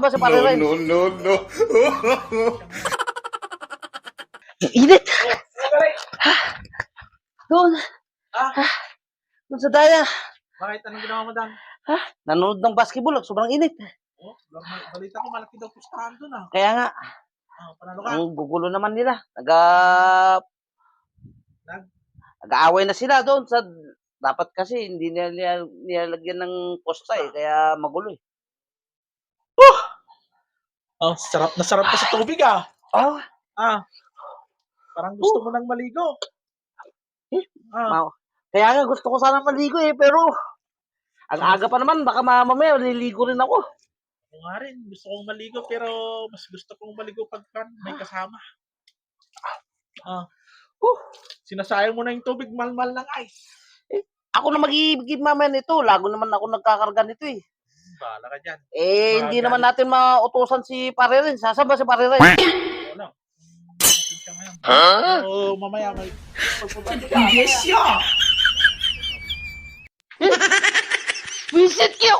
ba Pare Renz? no, no, no. Ang Init! Doon! Ah, Doon sa daya. bakit? Anong ginawa mo, Dan? Ha? Nanonood ng basketball. Sobrang init. Oh, balita ko malaki daw pustahan doon ah. Kaya nga, Ah, panalo ka. ang gugulo naman nila. Naga... Nag- Nag-aaway na sila doon sa... Dapat kasi hindi nila nila- nilalagyan ng posta eh. Kaya magulo eh. Oh, sarap na sarap ka sa tubig ah. Oh, Ah. Parang gusto mo nang maligo. Ah, ma- kaya nga gusto ko sana maligo eh. Pero... Ang aga pa naman. Baka mamaya liligo rin ako. ako nga rin. Gusto kong maligo pero mas gusto kong maligo pag kan, may kasama. Ah. Uh, Sinasayang mo na yung tubig, malmal ng ice. ako na mag-iibigin mamaya nito. Lago naman ako nagkakarga nito eh. Bahala ka dyan. Eh, hindi naman natin mautusan si Pare Renz. Saan ba si Pare? Wala. Siya ngayon. Oo, mamaya may... Visit kayo!